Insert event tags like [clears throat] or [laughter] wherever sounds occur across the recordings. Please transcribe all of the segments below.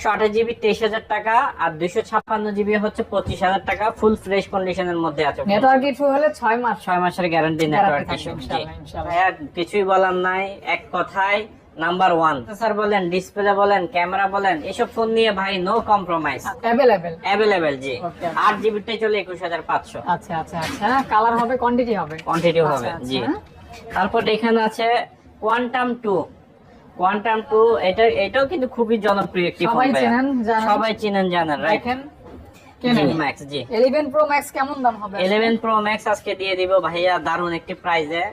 একশো আঠাশ জিবি তেইশ হাজার টাকা আর দুইশো ছাপ্পান্ন জিবি হচ্ছে পঁচিশ হাজার টাকা ফুল ফ্রেশ কন্ডিশনের মধ্যে আছে। নেটওয়ার্ক ইস্যু হলে ছয় মাস। ছয় মাসের গ্যারান্টি নেটওয়ার্ক ইস্যু কিছুই বলার নাই। এক কথায় নাম্বার ওয়ান স্যার বলেন ডিসপ্লে বলেন ক্যামেরা বলেন এসব ফোন নিয়ে ভাই নো কম্প্রোমাইজ অ্যাভেলেবেল অ্যাভেলেবেল জি. আট জিবিটাই চলে একুশ হাজার পাঁচশো। আচ্ছা আচ্ছা আচ্ছা। কালার হবে কোয়ান্টিটি হবে। কোয়ান্টিটি আচ্ছা, হবে আচ্ছা। জি তারপর এখানে আছে কোয়ান্টাম টু কোয়ান্টাম টু এটা এটাও কিন্তু খুবই জনপ্রিয় একটি ফোন সবাই চেনেন, জানেন। সবাই চেনেন জানেন রাইট ম্যাক্স জি 11 প্রো ম্যাক্স কেমন দাম হবে? 11 প্রো ম্যাক্স আজকে দিয়ে দিব ভাইয়া দারুণ একটি প্রাইজে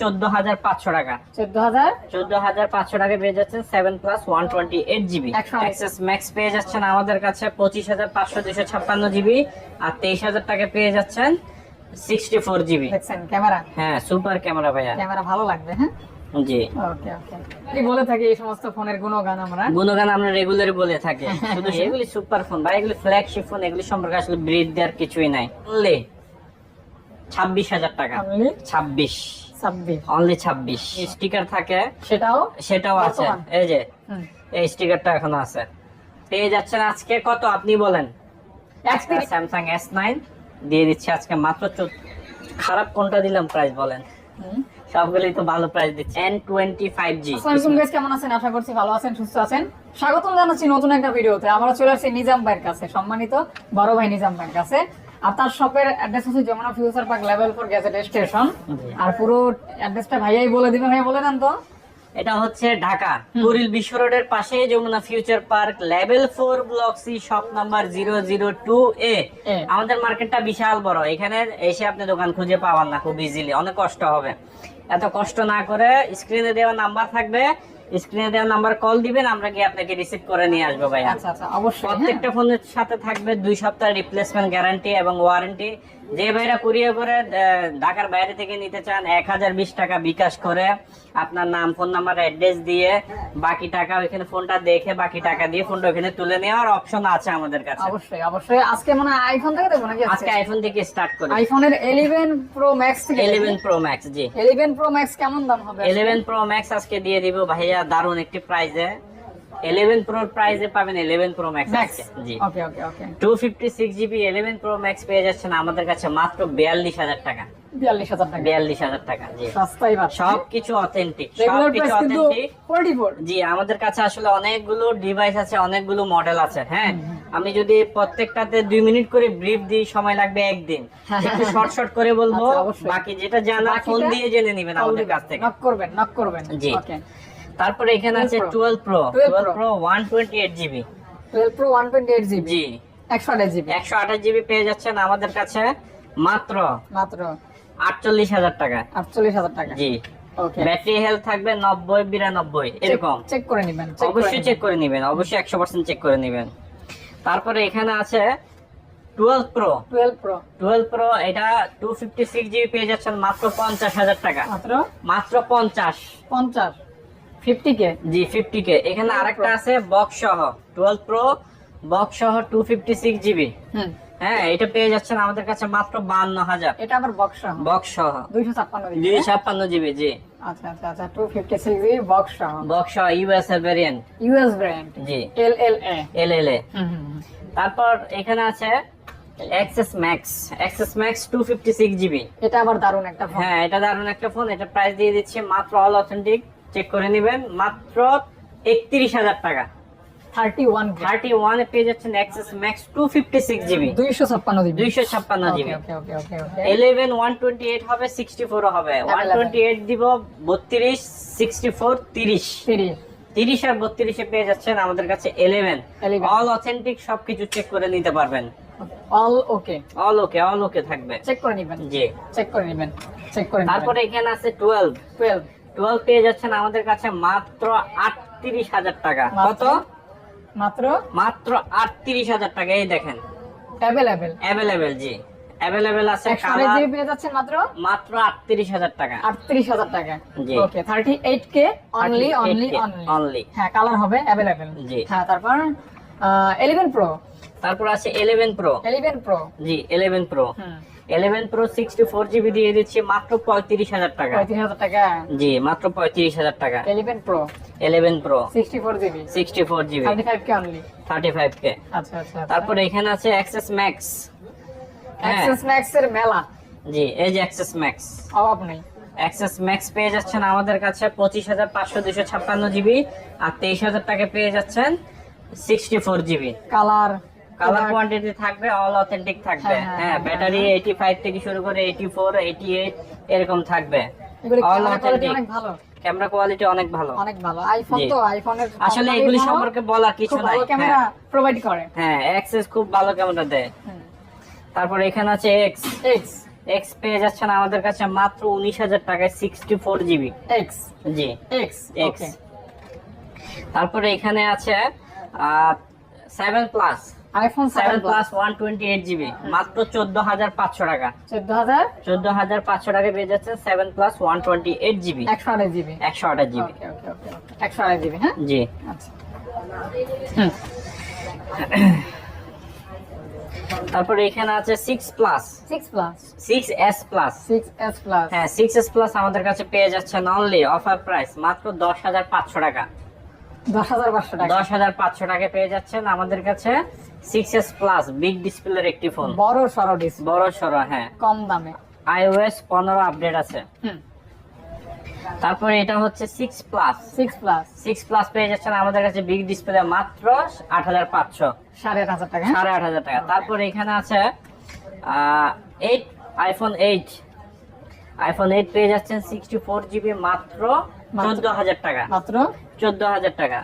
চোদ্দ হাজার পাঁচশো টাকা। 14000 চোদ্দ হাজার পাঁচশো টাকা পেয়ে যাচ্ছেন seven plus one twenty eight GB XS max পেয়ে যাচ্ছেন আমাদের কাছে পঁচিশ হাজার পাঁচশো দুশো ছাপ্পান্ন জিবি আর তেইশ হাজার টাকা পেয়ে যাচ্ছেন সিক্সটি ফোর জিবি ক্যামেরা? হ্যাঁ সুপার ক্যামেরা ভাইয়া। ক্যামেরা ভালো লাগবে হ্যাঁ? জি। ওকে ওকে এই বলে থাকি এই সমস্ত ফোনের গুণগান আমরা। গুণগান আমরা রেগুলার বলে থাকি। শুধু এগুলি সুপার ফোন ভাই এগুলি ফ্ল্যাগশিপ ফোন এগুলি সম্পর্কে আসলে ব্রিড দেওয়ার কিছুই নাই। অনলি ছাব্বিশ হাজার টাকা। অনলি ছাব্বিশ। অনলি ছাব্বিশ। স্টিকার থাকে। সেটাও সেটাও আছে। এই যে এই স্টিকারটা এখনও আছে। পেয়ে যাচ্ছেন আজকে কত? আপনি বলেন। স্যামসাং এস নাইন দিয়ে দিচ্ছি আজকে মাত্র খারাপ কোনটা দিলাম প্রাইস বলেন। সবগুলোই তো ভালো প্রাইস দিচ্ছে। এন টোয়েন্টি ফাইভ জি আসসালামু গাইস কেমন আছেন? আশা করছি ভালো আছেন সুস্থ আছেন। স্বাগতম জানাচ্ছি নতুন একটা ভিডিওতে। আমরা চলে আসছি নিজাম ভাইয়ের কাছে সম্মানিত বড় ভাই নিজাম ভাইয়ের কাছে। আর তার শপের অ্যাড্রেস হচ্ছে Jamuna Future Park level four Gadget Station আর পুরো অ্যাড্রেসটা ভাইয়াই বলে দিবে ভাইয়া বলে দেন তো। এটা হচ্ছে ঢাকা। কুরিল বিশ্ব রোডের পাশে Jamuna Future Park level four block C shop number zero zero two A. আমাদের মার্কেটটা বিশাল বড়। এখানে এসে আপনি দোকান খুঁজে পাবেন না খুব ইজিলি অনেক কষ্ট হবে। এত কষ্ট না করে স্ক্রিনে দেওয়া নাম্বার থাকবে। স্ক্রিনে দেওয়া নাম্বার কল দিবেন আমরা গিয়ে আপনাকে রিসিভ করে নিয়ে আসব ভাই আচ্ছা আচ্ছা অবশ্যই হ্যাঁ। প্রত্যেকটা ফোনের সাথে থাকবে দুই সপ্তাহ রিপ্লেসমেন্ট গ্যারান্টি এবং ওয়ারেন্টি যে ভাইরা কুরিয়ার করে ঢাকার বাইরে থেকে নিতে চান এক হাজার বিশ টাকা বিকাশ করে আপনার নাম ফোন নাম্বার অ্যাড্রেস দিয়ে বাকি টাকা ওইখানে ফোনটা দেখে বাকি টাকা দিয়ে ফোনটা ওইখানে তুলে নেওয়ার অপশন আছে আমাদের কাছে। অবশ্যই অবশ্যই। আজকে মানে আইফোন থেকে দেবো নাকি আজকে? আইফোন থেকে স্টার্ট করি। আইফোনের 11 প্রো ম্যাক্স থেকে 11 প্রো ম্যাক্স জি। 11 প্রো ম্যাক্স কেমন দাম হবে? 11 প্রো ম্যাক্স আজকে দিয়ে দিব ভাইয়া দারুণ একটি প্রাইজে 11 প্রো প্রাইসে পাবেন 11 প্রো ম্যাক্স জি। Okay okay okay 256 GB 11 pro max পেয়ে যাচ্ছেন আমাদের কাছে মাত্র 42000 টাকা। 42000 টাকা। 42000 টাকা জি। সস্তাই পাচ্ছেন। সবকিছু অথেন্টিক সবকিছু অথেন্টিক 44 জি আমাদের কাছে আসলে অনেকগুলো ডিভাইস আছে অনেকগুলো মডেল আছে হ্যাঁ? আমি যদি প্রত্যেকটাতে দুই মিনিট করে ব্রিফ দিই সময় লাগবে একদিন। একটু শর্ট শর্ট করে বলব। বাকি যেটা জানা ফোন দিয়ে জেনে নিবেন আমাদের কাছ থেকে। নক করবেন নক করবেন। জি। ওকে তারপরে এখানে আছে 12 twelve pro 12 pro one twenty eight GB 12 pro 128 GB জি। 128 জিবি পেয়ে যাচ্ছেন আমাদের কাছে মাত্র মাত্র। আটচল্লিশ হাজার টাকা 48000 টাকা। জি। ওকে ব্যাটারি হেলথ থাকবে নব্বই বিরানব্বই এরকম। চেক করে নেবেন অবশ্যই চেক করে নেবেন অবশ্যই একশো পার্সেন্ট চেক করে নেবেন। তারপরে এখানে আছে twelve pro 12 pro twelve pro এটা টু ফিফটি সিক্স জিবি পেয়ে যাচ্ছেন মাত্র পঞ্চাশ হাজার টাকা। মাত্র? মাত্র পঞ্চাশ। 50 50 কে জি ফিফটি কে এখানে আরেকটা আছে বক্স সহ। টুয়েলভ প্রো বক্স সহ two fifty six GB hmm. হ্যাঁ এটা পেয়ে যাচ্ছেন আমাদের কাছে মাত্র বান্ন হাজার। এটা আবার বক্স সহ? বক্স সহ। 256 ছাপ্পান্ন জিবি জি। আচ্ছা আচ্ছা আচ্ছা 256 জিবি বক্স সহ। বক্স সহ ইউএস এর variant US brand G. L L A hmm hmm hmm. তারপর এখানে আছে XS max max two fifty six GB এটা আবার দারুণ একটা ফোন হ্যাঁ এটা দারুণ একটা ফোন এটা প্রাইস দিয়ে দিচ্ছি মাত্র অল অথেন্টিক চেক করে নেবেন মাত্র একত্রিশ হাজার টাকা। 31 কে থার্টি ওয়ানে পেয়ে যাচ্ছেন XS max two fifty six GB 256 GB দুইশো ছাপ্পান্ন GB okay okay okay okay eleven one twenty eight হবে সিক্সটি ফোর হবে। ওয়ান টোয়েন্টি এইট দিব বত্রিশ সিক্সটি ফোর তিরিশ। 30 তিরিশ আর বত্রিশে পেয়ে যাচ্ছেন আমাদের কাছে ইলেভেন অল অথেন্টিক সবকিছু চেক করে নিতে পারবেন। All okay all okay all okay থাকবে। চেক করে নেবেন। জি। চেক করে নেবেন। চেক করে তারপরে এখানে আছে টুয়েলভ 12 টুয়েলভ পেয়ে যাচ্ছেন আমাদের কাছে মাত্র আটত্রিশ হাজার টাকা। কত? মাত্র? মাত্র আটত্রিশ হাজার টাকা এই দেখেন। অ্যাভেলেবেল অ্যাভেলেবেল জি। অ্যাভেলেবেল আছে কালার। জিবি পেয়ে যাচ্ছেন মাত্র? মাত্র আটত্রিশ হাজার টাকা। 38000 টাকা। Okay 38 only only only only হ্যাঁ কালার হবে অ্যাভেলেবেল জি। হ্যাঁ তারপর 11 প্রো তারপর আছে ইলেভেন প্রো 11 প্রো জি ইলেভেন প্রো হুম। Eleven pro sixty four GB দিয়ে দিচ্ছি মাত্র পঁয়ত্রিশ হাজার টাকা। পঁয়ত্রিশ হাজার টাকা? জি মাত্র পঁয়ত্রিশ হাজার টাকা। Eleven pro eleven pro sixty four GB sixty four GB thirty five K only thirty five K আচ্ছা আচ্ছা। তারপরে এখানে আছে অ্যাক্সেস ম্যাক্স অ্যাক্সেস ম্যাক্স এর মেলা। জি এই যে অ্যাক্সেস ম্যাক্স অভাব নেই। অ্যাক্সেস ম্যাক্স পেয়ে যাচ্ছেন আমাদের কাছে পঁচিশ হাজার পাঁচশো দুশো ছাপ্পান্ন জিবি আর তেইশ হাজার টাকা পেয়ে যাচ্ছেন sixty four GB colour colour quantity থাকবে অল অথেন্টিক থাকবে। হ্যাঁ, হ্যাঁ, হ্যাঁ হ্যাঁ, ব্যাটারি এইটি ফাইভ থেকে শুরু করে এইটি ফোর এইটি এইট এরকম থাকবে অল অথেন্টিক ভালো। ক্যামেরা কোয়ালিটি অনেক ভালো। অনেক ভালো। আইফোন তো আইফোনের আসলে এগুলি সম্পর্কে বলার কিছু নাই। ক্যামেরা হ্যাঁ, প্রোভাইড করে। হ্যাঁ অ্যাক্সেস খুব ভালো ক্যামেরা দেয়। তারপরে এখানে আছে এক্স এক্স এক্স পেয়ে যাচ্ছেন আমাদের কাছে মাত্র উনিশ হাজার টাকায় সিক্সটি ফোর জিবি এক্স জি। এক্স ওকে তারপরে এখানে আছে seven plus iPhone seven 7 plus plus one twenty eight GB মাত্র চোদ্দ হাজার পাঁচশো টাকা। 14000 চোদ্দ হাজার পাঁচশো টাকা পেয়ে যাচ্ছে seven plus one twenty eight GB 128 GB একশো আঠাশ GB okay okay okay 128 GB হ্যাঁ? জি। আচ্ছা। তারপরে এখানে আছে six plus 6 plus six S plus 6s plus হ্যাঁ সিক্স এস প্লাস আমাদের কাছে পেয়ে যাচ্ছেন অনলি অফার প্রাইস মাত্র দশ হাজার পাঁচশো 10500 টাকা। দশ হাজার পাঁচশো টাকা। পেয়ে যাচ্ছেন আমাদের কাছে সিক্স এস প্লাস বিগ ডিসপ্লের একটি ফোন বড় সরো বড় সড়ো হ্যাঁ। কম দামে। আইওএস পনেরো আপডেট আছে। তারপরে এটা হচ্ছে six plus 6 plus six plus পেয়ে যাচ্ছেন আমাদের কাছে বিগ ডিসপ্লে মাত্র আট হাজার পাঁচশো। 8500 টাকা। হ্যাঁ? সাড়ে আট হাজার টাকা। তারপরে এখানে আছে eight iPhone eight iPhone eight পেয়ে যাচ্ছেন সিক্সটি ফোর জিবি মাত্র। চোদ্দ হাজার টাকা। মাত্র চোদ্দ হাজার টাকা।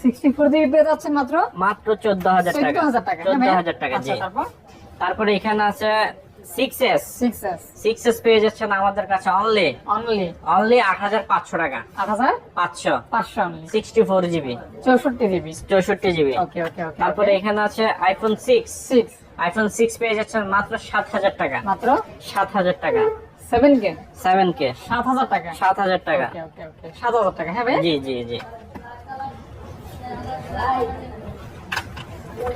64 জিবি পেয়ে যাচ্ছেন মাত্র? মাত্র চোদ্দ হাজার টাকা। চোদ্দ হাজার টাকা। জি। তারপরে? এখানে আছে সিক্স এস সিক্স এস পেয়ে যাচ্ছেন আমাদের কাছে অনলি অনলি অনলি আট হাজার পাঁচশো টাকা। 8500 পাঁচশো। Only sixty four GB 64 GB চৌষট্টি জিবি তারপরে এখানে আছে আইফোন সিক্স 6 আইফোন সিক্স পেয়ে যাচ্ছেন মাত্র সাত হাজার টাকা। মাত্র? সাত হাজার টাকা। 7 কে 7000 টাকা। সাত হাজার টাকা। ওকে ওকে ওকে 7000 টাকা হ্যাঁ ভাই? জি জি জি।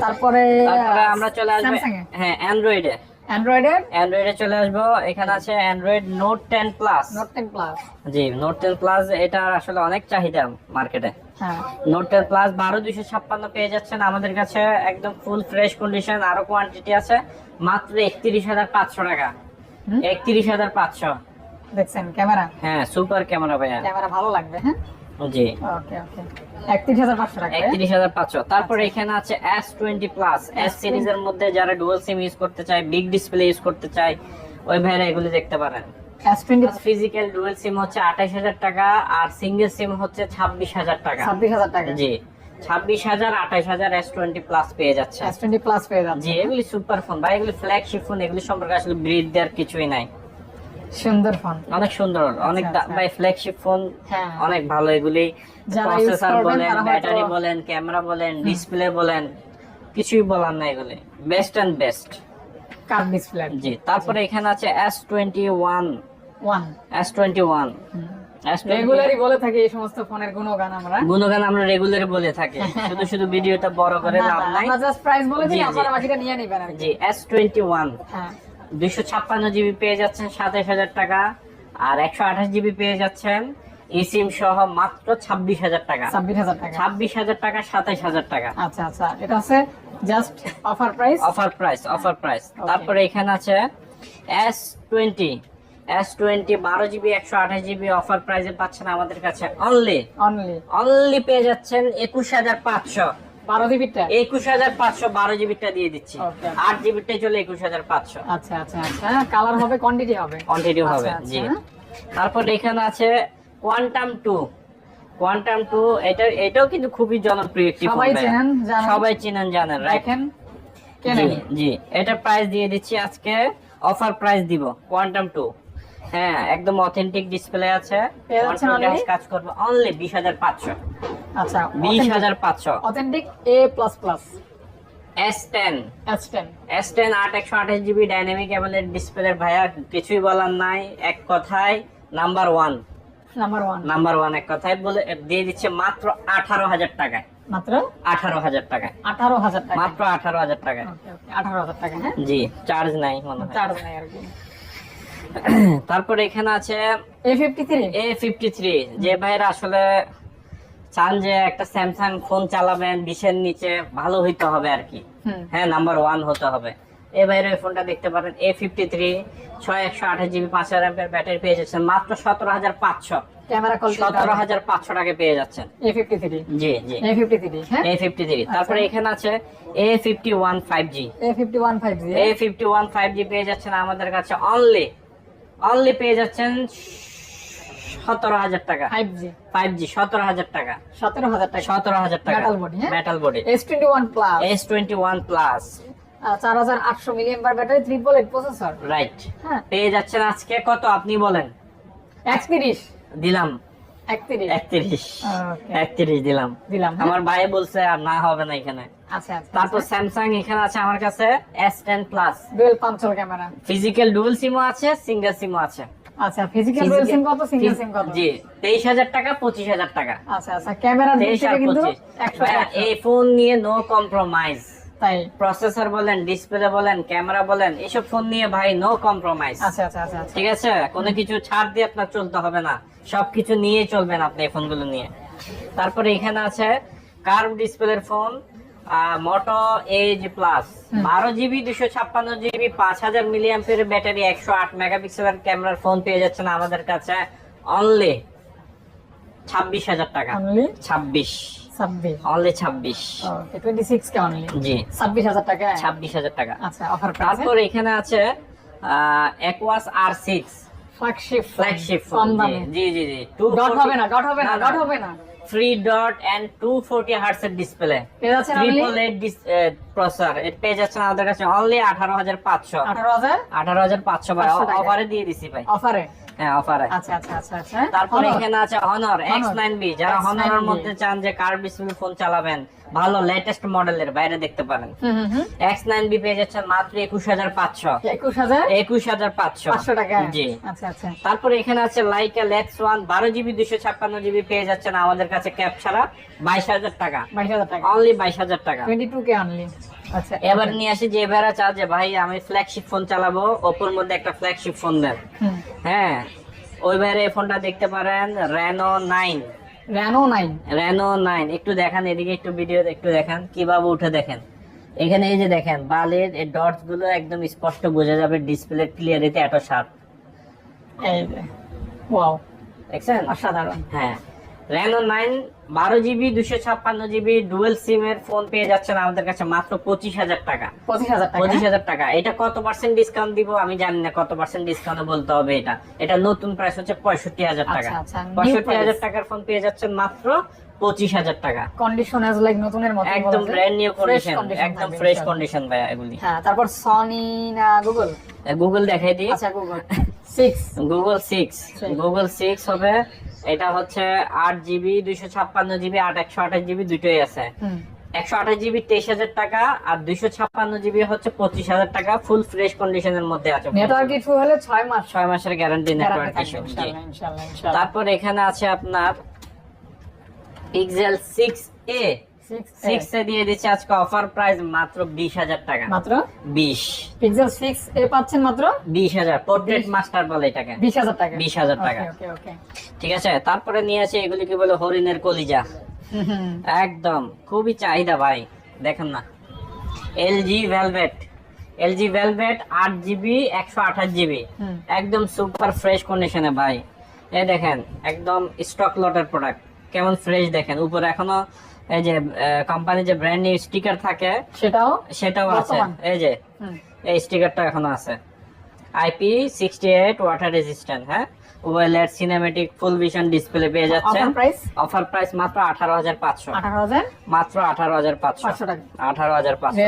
তারপরে তারপরে আমরা চলে আসব হ্যাঁ অ্যান্ড্রয়েডে অ্যান্ড্রয়েডের অ্যান্ড্রয়েডে চলে আসব। এখানে আছে Android note plus note 10 plus জি নোট প্লাস এটা আসলে অনেক চাহিদা মার্কেটে হ্যাঁ। নোট টেন প্লাস বারো দুইশো ছাপ্পান্ন পেয়ে যাচ্ছেন আমাদের কাছে। একদম ফুল ফ্রেশ কন্ডিশন আরও কোয়ান্টিটি আছে। মাত্র একত্রিশ হাজার পাঁচশো টাকা। হুম? একত্রিশ হাজার পাঁচশো। দেখছেন ক্যামেরা? হ্যাঁ সুপার ক্যামেরা ভাইয়া। ক্যামেরা ভালো লাগবে হ্যাঁ? জি। ওকে ওকে। 31500 টাকা একত্রিশ হাজার পাঁচশো। তারপরে এখানে আছে এস টোয়েন্টি প্লাস এস সিরিজের মধ্যে যারা ডুয়াল সিম ইউজ করতে চায় বিগ ডিসপ্লে ইউজ করতে চায় ওই ভাইরা এগুলি দেখতে পারেন। S20 ফিজিক্যাল ডুয়াল সিম হচ্ছে আঠাশ হাজার টাকা আর সিঙ্গেল সিম হচ্ছে ছাব্বিশ হাজার টাকা। 26000 টাকা। জি। ক্যামেরা বলেন ডিসপ্লে বলেন কিছুই বলার নাই এগুলি। বেস্ট এন্ড বেস্ট জি তারপরে এখানে আছে S21 1 S21 রেগুলারই বলে থাকি এই সমস্ত ফোনের গুণগান আমরা। গুণগান আমরা রেগুলার বলে থাকি। শুধু শুধু ভিডিওটা বড় করে লাভ নাই। আমরা জাস্ট প্রাইস বলে দিই। আপনারা বাকিটা নিয়ে নেবেন জি এস টোয়েন্টি ওয়ান হ্যাঁ। দুইশো ছাপ্পান্ন জিবি পেয়ে যাচ্ছেন সাতাশ হাজার টাকা। আর একশো আঠাশ জিবি পেয়ে যাচ্ছেন ইসিম সহ মাত্র ছাব্বিশ হাজার টাকা। ছাব্বিশ হাজার টাকা। ছাব্বিশ হাজার টাকা সাতাশ হাজার টাকা। আচ্ছা আচ্ছা। এটা আছে just offer price offer price offer price তারপরে এখানে আছে এস টোয়েন্টি এস টোয়েন্টি বারো জিবি একশো আঠাশ জিবি অফার প্রাইসে পাচ্ছেন আমাদের কাছে অনলি অনলি অনলি পেয়ে যাচ্ছেন একুশ হাজার পাঁচশো। বারো জিবিটা একুশ হাজার পাঁচশো বারো জিবিটা দিয়ে দিচ্ছি. আট জিবিটাই চলে একুশ হাজার পাঁচশো। আচ্ছা আচ্ছা আচ্ছা। কালার হবে কোয়ান্টিটি হবে। কোয়ান্টিটি হবে আচ্ছা, জি। আচ্ছা। তারপর এখানে আছে কোয়ান্টাম টু কোয়ান্টাম টু এটা এটাও কিন্তু খুবই জনপ্রিয় একটি সবাই চেনেন, জানেন। সবাই চেনেন জানেন জি জি। এটা প্রাইস দিয়ে দিচ্ছি আজকে অফার প্রাইস দিব কোয়ান্টাম টু হ্যাঁ একদম অথেন্টিক ডিসপ্লে আছে। কাজ করবে অনলি বিশ হাজার পাঁচশো। আচ্ছা বিশ হাজার পাঁচশো। Authentic A plus plus S ten S ten S ten আট একশো আঠাশ জিবি ডাইনামিক অ্যামোলেড ডিসপ্লে ভাইয়া কিছুই বলার নাই এক কথায় number one number one number one এক কথায় বলে দিয়ে দিচ্ছে মাত্র আঠারো হাজার টাকায়। মাত্র? আঠারো হাজার টাকা আঠারো হাজার টাকা মাত্র আঠারো হাজার টাকা আঠারো হাজার টাকা হ্যাঁ? জি চার্জ নাই মনে হয়। চার্জ নাই আর কি। [clears throat] তারপরে এখানে আছে A fifty three A fifty three যে ভাইরা আসলে চান যে একটা স্যামসাং ফোন চালাবেন বিশের নিচে ভালো হইতে হবে আর কি। হ্যাঁ নাম্বার ওয়ান হতে হবে। এ বাইরে ওই ফোনটা দেখতে পারেন এ ফিফটি থ্রি ছয় একশো আঠাশ জিবি পাঁচ হাজার এমপের ব্যাটারি পেয়ে যাচ্ছেন মাত্র সতেরো হাজার পাঁচশো। সতেরো হাজার পাঁচশো টাকা পেয়ে যাচ্ছেন। A fifty three G G. A fifty three A fifty three তারপরে এখানে আছে A fifty one five G A fifty one five G A fifty one five G পেয়ে যাচ্ছেন আমাদের কাছে অনলি অনলি পেয়ে যাচ্ছেন সতেরো হাজার টাকা। ফাইভ জি ফাইভ জি সতেরো হাজার টাকা। সতেরো হাজার টাকা। সতেরো হাজার টাকা? Metal body S twenty one plus S twenty one plus চার হাজার আটশো million battery triple eight processor right হ্যাঁ। পেয়ে যাচ্ছেন আজকে কত আপনি বলেন? একত্রিশ। দিলাম। দিলাম। দিলাম হ্যাঁ? আমার ভাই বলছে আর না হবে না এখানে। আচ্ছা আচ্ছা তারপর স্যামসাং এখানে আছে আমার কাছে S ten plus dual punch hole camera physical dual সিমও আছে সিঙ্গেল সিমও আছে। আচ্ছা ফিজিক্যাল ডুয়েল সিম কত? সিঙ্গেল সিম কত? জি তেইশ হাজার টাকা আচ্ছা আচ্ছা থেকে কিন্তু একশো। এই ফোন নিয়ে নো কম্প্রোমাইজ তাই। প্রসেসর বলেন ডিসপ্লে বলেন ক্যামেরা বলেন এসব ফোন নিয়ে ভাই নো কম্প্রোমাইজ আচ্ছা আচ্ছা আচ্ছা আচ্ছা। ঠিক আছে? কোনো কিছু ছাড় দিয়ে আপনার চলতে হবে না। সবকিছু নিয়ে চলবেন আপনি এই ফোনগুলো নিয়ে। তারপরে এখানে আছে কার্ভ ডিসপ্লের ফোন মোটো এইচ প্লাস বারো জিবি দুশো ছাপ্পান্ন জিবি পাঁচ হাজার মিলিয়াম্পের ব্যাটারি একশো আট মেগাপিক্সেলের ক্যামেরার ফোন পেয়ে যাচ্ছেন আমাদের কাছে। অনলি ছাব্বিশ হাজার টাকা। ছাব্বিশ। ছাব্বিশ। অনলি ছাব্বিশ। টোয়েন্টি সিক্স কে অনলি জি। ছাব্বিশ হাজার টাকা? ছাব্বিশ হাজার টাকা। আচ্ছা অফার তারপর এখানে আছে Aquos R six flagship flagship কম দামে। জি জি জি। ডট হবে না ডট হবে না ডট হবে না। Three dot and two forty hertz display পেয়ে যাচ্ছেন অনলি ট্রিপল এইট প্রসেসর এর পেয়ে যাচ্ছেন আমাদের কাছে অনলি আঠারো হাজার পাঁচশো। আঠারো হাজার? আঠারো হাজার পাঁচশো ভাই। 500 টাকা। অফারে দিয়ে দিছি ভাই। অফারে হ্যাঁ অফারে আচ্ছা আচ্ছা আচ্ছা আচ্ছা। তারপরে এখানে আছে হনর এক্স নাইন বি যারা হনরের মধ্যে চান যে কার ডিসপ্লে ফোন চালাবেন ভালো লেটেস্ট মডেলের বাইরে দেখতে পারেন। হুম হুম হুম। এক্স নাইন বি পেয়ে যাচ্ছেন মাত্র একুশ হাজার পাঁচশো। একুশ হাজার? একুশ হাজার পাঁচশো। পাঁচশো টাকা। জি। আচ্ছা আচ্ছা। তারপরে এখানে আছে লাইকা লেক্স ওয়ান বারো জিবি দুশো ছাপ্পান্ন জিবি পেয়ে যাচ্ছেন আমাদের কাছে ক্যাপ ছাড়া। বাইশ হাজার টাকা। বাইশ হাজার টাকা। অনলি বাইশ হাজার টাকা। টোয়েন্টি টু কে অনলি আচ্ছা। এবার নিয়ে আসি যে এবারে চা যে ভাই আমি ফ্ল্যাগশিপ ফোন চালাবো ওপোর মধ্যে একটা ফ্ল্যাগশিপ ফোন দেন। হ্যাঁ ওই বাইরে এই ফোনটা দেখতে পারেন Reno nine Reno nine Reno nine একটু দেখান এদিকে একটু ভিডিও একটু দেখান কীভাবে উঠে দেখেন। এখানে এই যে দেখেন বালের এই ডটসগুলো একদম স্পষ্ট বোঝা যাবে ডিসপ্লে ক্লিয়ারিটি এত শার্প ওয়াও দেখছেন? অসাধারণ। হ্যাঁ। রেনো নাইন বারো জিবি দুশো ছাপ্পান্ন জিবি ডুয়েল সিম এর ফোন পেয়ে যাচ্ছেন আমাদের কাছে মাত্র পঁচিশ হাজার টাকা। পঁচিশ হাজার টাকা? পঁচিশ হাজার টাকা। এটা কত পার্সেন্ট ডিসকাউন্ট দিব? আমি জানি না কত পার্সেন্ট ডিসকাউন্ট বলতে হবে এটা। এটা নতুন প্রাইস হচ্ছে পঁয়ষট্টি হাজার টাকা। আচ্ছা, আচ্ছা, new পঁয়ষট্টি হাজার। টাকার ফোন পেয়ে যাচ্ছেন মাত্র পঁচিশ হাজার টাকা। কন্ডিশন এজ লাইক নতুনের মতো একদম ব্র্যান্ড নিউ কন্ডিশন একদম ফ্রেশ। কন্ডিশন ভাইয়া এগুলি। হ্যাঁ তারপর সনি না গুগল গুগল দেখাই দিই। আচ্ছা Google six Google six Google six হবে এটা হচ্ছে আট জিবি দুইশো ছাপ্পান্ন জিবি আট একশো আঠাশ জিবি দুটোই আছে। একশো আঠাশ জিবি তেইশ হাজার টাকা আর দুইশো ছাপ্পান্ন জিবি হচ্ছে পঁচিশ হাজার টাকা ফুল ফ্রেশ কন্ডিশনের মধ্যে আছে। নেটওয়ার্ক ইস্যু হলে ছয় মাস। ছয় মাসের গ্যারান্টি নেটওয়ার্ক ইস্যু তারপর এখানে আছে আপনার Pixel six A six six A দিয়ে দিচ্ছে আজকে অফার প্রাইস মাত্র বিশ হাজার টাকা। মাত্র? বিশ। পিক্সেল সিক্স এ পাচ্ছেন মাত্র? বিশ হাজার। পোর্ট্রেট মাস্টার বলে এটাকে। বিশ হাজার টাকা। বিশ হাজার টাকা। ওকে ওকে ঠিক আছে? তারপরে নিয়ে আছে এগুলি কি বলে হরিণের কলিজা। একদম। খুবই চাহিদা ভাই। দেখেন না। এলজি ভেলভেট এলজি ভেলভেট আট জিবি একশো আঠাশ জিবি একদম সুপার ফ্রেশ কন্ডিশনে ভাই। এ দেখেন একদম স্টক লটের প্রোডাক্ট কেমন ফ্রেশ দেখেন? উপরে এখনও এই যে কোম্পানি যে ব্র্যান্ড নিউ স্টিকার থাকে সেটাও সেটাও আছে। এই যে এই স্টিকারটা এখনও আছে। IP sixty eight water resistant হ্যাঁ? ওয়েলের সিনেমেটিক ফুল ভিশন ডিসপ্লে পেয়ে যাচ্ছেন। অফার প্রাইস অফার প্রাইস মাত্র আঠারো হাজার পাঁচশো। মাত্র আঠারো হাজার পাঁচশো। পাঁচশো আঠারো হাজার পাঁচশো।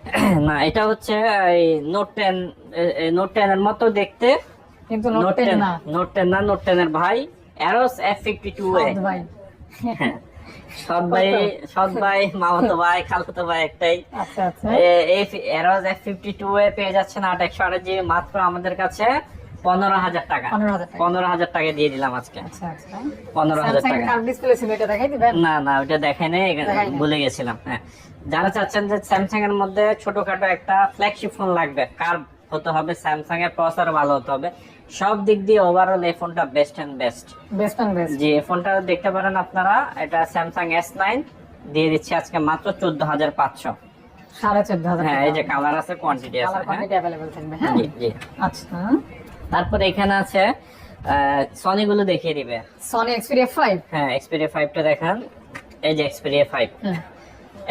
[clears throat] না এটা হচ্ছে এই নোট টেন নোট টেন এর মতো দেখতে। কিন্তু নোট টেন না। নোট টেন না নোট টেন এর ভাই। Arrows F fifty two A সৎ ভাই সৎ ভাই মামাতো ভাই খালাতো ভাই একটাই। এ- এই Arrows F fifty two A পেয়ে যাচ্ছেন আট একশো আঠাশ জিবি মাত্র আমাদের কাছে পনেরো হাজার টাকা। পনেরো হাজার টাকা। পনেরো হাজার টাকা দিয়ে দিলাম আজকে। পনেরো হাজার টাকা। কার্ভ ডিসপ্লে ছিল এটা দেখাই দিবেন? না না ওটা দেখে নেই ভুলে গেছিলাম হ্যাঁ। যারা চাচ্ছেন যে স্যামসাং এর মধ্যে ছোটখাটো একটা ফ্ল্যাগশিপ ফোন লাগবে কার হতে হবে? স্যামসাং এর প্রসেসর ভালো হতে হবে। সব দিক দিয়ে ওভারঅল এই ফোনটা best and best best and best যে এই ফোনটা দেখতে পারেন আপনারা এটা স্যামসাং এস নাইন দিয়ে দিচ্ছি আজকে মাত্র চোদ্দ হাজার পাঁচশো। সাড়ে চোদ্দ হাজার হ্যাঁ এই যে কালার আছে কোয়ান্টিটি আছে কোয়ান্টিটি অ্যাভেলেবল থাকবে হ্যাঁ? জি জি। আচ্ছা। তারপরে এখানে আছে সনি গুলো দেখিয়ে দিবে। সনি এক্সপিরিয়া ফাইভ হ্যাঁ এক্সপেরিয়া ফাইভটা দেখান। এই যে এক্সপেরিয়া ফাইভ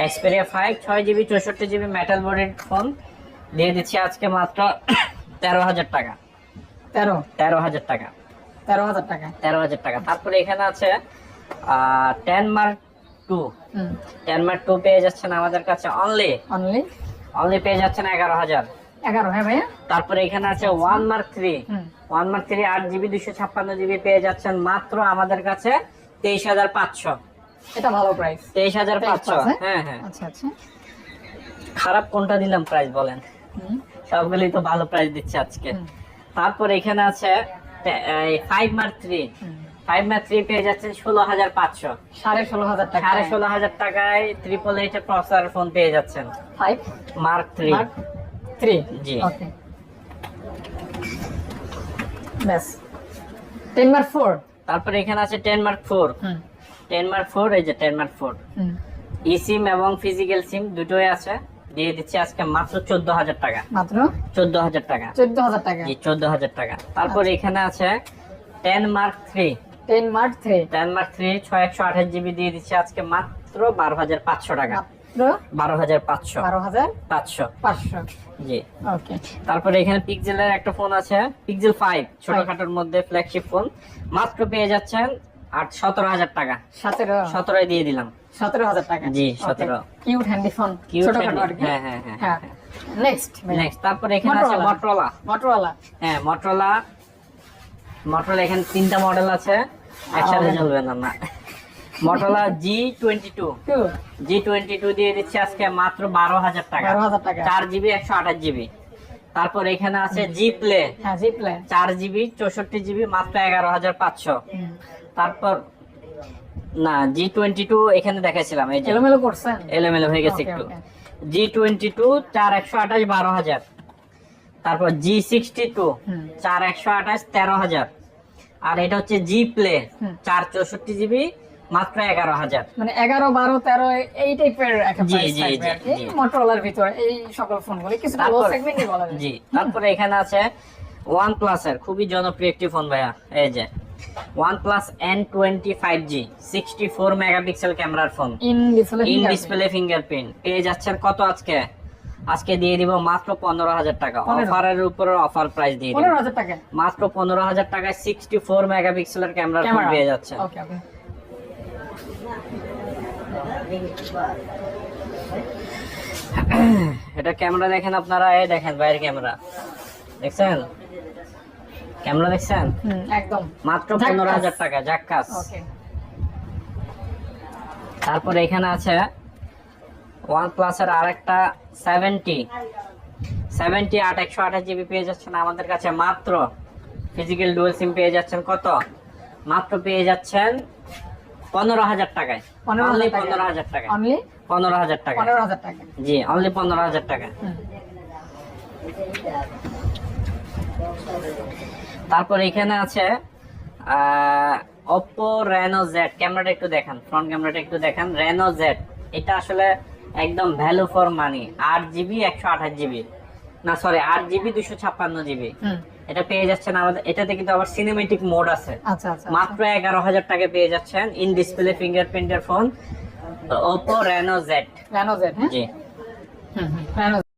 এক্সপেরিয়া ফাইভ ছয় জিবি চৌষট্টি জিবি মেটাল বডির ফোন দিয়ে দিচ্ছি আজকে মাত্র তেরো হাজার টাকা। তেরো। তেরো হাজার টাকা। তেরো হাজার টাকা। তেরো হাজার টাকা। তারপরে এখানে আছে ten mark two ten mark two পেয়ে যাচ্ছেন আমাদের কাছে অনলি অনলি অনলি পেয়ে যাচ্ছেন এগারো হাজার। এগারো হ্যাঁ ভাইয়া? তারপরে এখানে আছে one mark three one mark three আট জিবি দুশো ছাপ্পান্ন জিবি পেয়ে যাচ্ছেন মাত্র আমাদের কাছে তেইশ হাজার পাঁচশো। এটা ভালো প্রাইস তেইশ হাজার পাঁচশো। 23,500 হ্যাঁ? হ্যাঁ আচ্ছা আচ্ছা। খারাপ কোনটা দিলাম প্রাইস বলেন? হুম। সবগুলোই তো ভালো প্রাইস দিচ্ছে আজকে। তারপর এখানে আছে five mark three five mark three পেয়ে যাচ্ছেন ষোলো হাজার পাঁচশো। সাড়ে ষোলো হাজার টাকা সাড়ে ষোলো হাজার টাকায় ট্রিপল প্রসেসর ফোন পেয়ে যাচ্ছেন। ফাইভ মার্ক থ্রি থ্রি জি। ব্যাস টেন মার্ক ফোর তারপরে এখানে আছে ten mark four ten mark four এই যে ten mark four E SIM এবং ফিজিক্যাল সিম দুটোই আছে। দিয়ে দিচ্ছি আজকে মাত্র চোদ্দ হাজার টাকা। মাত্র? চোদ্দ হাজার টাকা। চোদ্দ হাজার টাকা। জি চোদ্দ হাজার টাকা। তারপর এখানে আছে ten mark three ten mark three ten mark three ছয় একশো আঠাশ জিবি দিয়ে দিচ্ছি আজকে মাত্র বারো হাজার পাঁচশো টাকা। মাত্র? বারো হাজার পাঁচশো। বারো হাজার পাঁচশো। পাঁচশো। জি। ওকে। তারপরে এখানে পিক্সেলের একটা ফোন আছে। পিক্সেল ফাইভ ছোটখাটোর মধ্যে ফ্ল্যাগশিপ ফোন মাত্র পেয়ে যাচ্ছেন আট সতেরো হাজার টাকা। সতেরো। সতেরোয় দিয়ে দিলাম। সতেরো হাজার টাকা। জি, 17 কিউট হ্যান্ডি ফোন Cute ছোটখাটো handy, আর কি। হ্যাঁ, হ্যাঁ, হ্যাঁ, হ্যাঁ। নেক্সট নেক্সট তারপরে এখানে আছে। মটরোলা হ্যাঁ মটরোলা মটরোলা এখানে তিনটা মডেল আছে। একসাথে চলবে না না। Motorola G twenty two G twenty two দিয়ে দিচ্ছি আজকে মাত্র বারো হাজার টাকা। বারো হাজার টাকা। চার জিবি একশো আঠাশ জিবি। তারপর এখানে আছে জি প্লে হ্যাঁ জি প্ল্যান চার জিবি চৌষট্টি জিবি মাত্র এগারো হাজার পাঁচশো। তারপর না জি টোয়েন্টি টু এখানে দেখাইছিলাম এই যে এলোমেলো করছেন? এলোমেলো হয়ে গেছে একটু। জি টোয়েন্টি টু চার একশো আঠাশ বারো হাজার। তারপর জি সিক্সটি টু চার একশো আঠাশ তেরো হাজার। আর এটা হচ্ছে জি প্লে চার চৌষট্টি জিবি মাত্র এগারো হাজার। মানে এগারো বারো তেরো এই টাইপের। মোটরওয়ালার ভিতরে এই সকল ফোনগুলি কিছু লো তারপর- সেগমেন্টই বলা যায়। জি তারপরে এখানে আছে ওয়ান প্লাস এর খুবই জনপ্রিয় একটি ফোন ভাইয়া এই যে। Five G sixty four megapixel ক্যামেরার phone in display in display fingerprint পেয়ে যাচ্ছেন কত আজকে? আজকে দিয়ে দিব মাত্র পনেরো হাজার টাকা। অফারের উপরে অফার প্রাইস দিয়ে দিব। মাত্র পনেরো হাজার টাকায় সিক্সটি ফোর মেগাপিক্সেলের ক্যামেরার ফোন পেয়ে যাচ্ছে [clears throat] এটা ক্যামেরা দেখেন আপনারা এই দেখেন বাইরের ক্যামেরা দেখছেন? ক্যামেরা দেখছেন? একদম। মাত্র পনেরো হাজার টাকা জাক্কাস তারপরে এখানে আছে ওয়ান প্লাসের আরেকটা সেভেন্টি সেভেন্টি আট একশো আঠাশ জিবি পেয়ে যাচ্ছেন আমাদের কাছে মাত্র। ফিজিক্যাল ডুয়েল সিম পেয়ে যাচ্ছেন কত? মাত্র পেয়ে যাচ্ছেন পনেরো হাজার টাকায়। পনেরো অনলি হাজার পনেরো হাজার টাকা অনলি পনেরো হাজার টাকা পনেরো হাজার টাকা জি অনলি পনেরো হাজার টাকা তারপর এখানে আছে ওপো রেনো জেড ক্যামেরাটা একটু দেখান ফ্রন্ট ক্যামেরাটা একটু দেখান। রেনো জেড এটা আসলে একদম ভ্যালু ফর মানি আট জিবি একশো আঠাশ জিবি না সরি আট জিবি দুশো ছাপ্পান্ন জিবি এটা পেয়ে যাচ্ছেন আমাদের এটাতে কিন্তু আবার সিনেমেটিক মোড আছে। আচ্ছা আচ্ছা মাত্র এগারো হাজার টাকা পেয়ে যাচ্ছেন in display ফিঙ্গারপ্রিন্টের phone Oppo Reno Z Reno Z G. Reno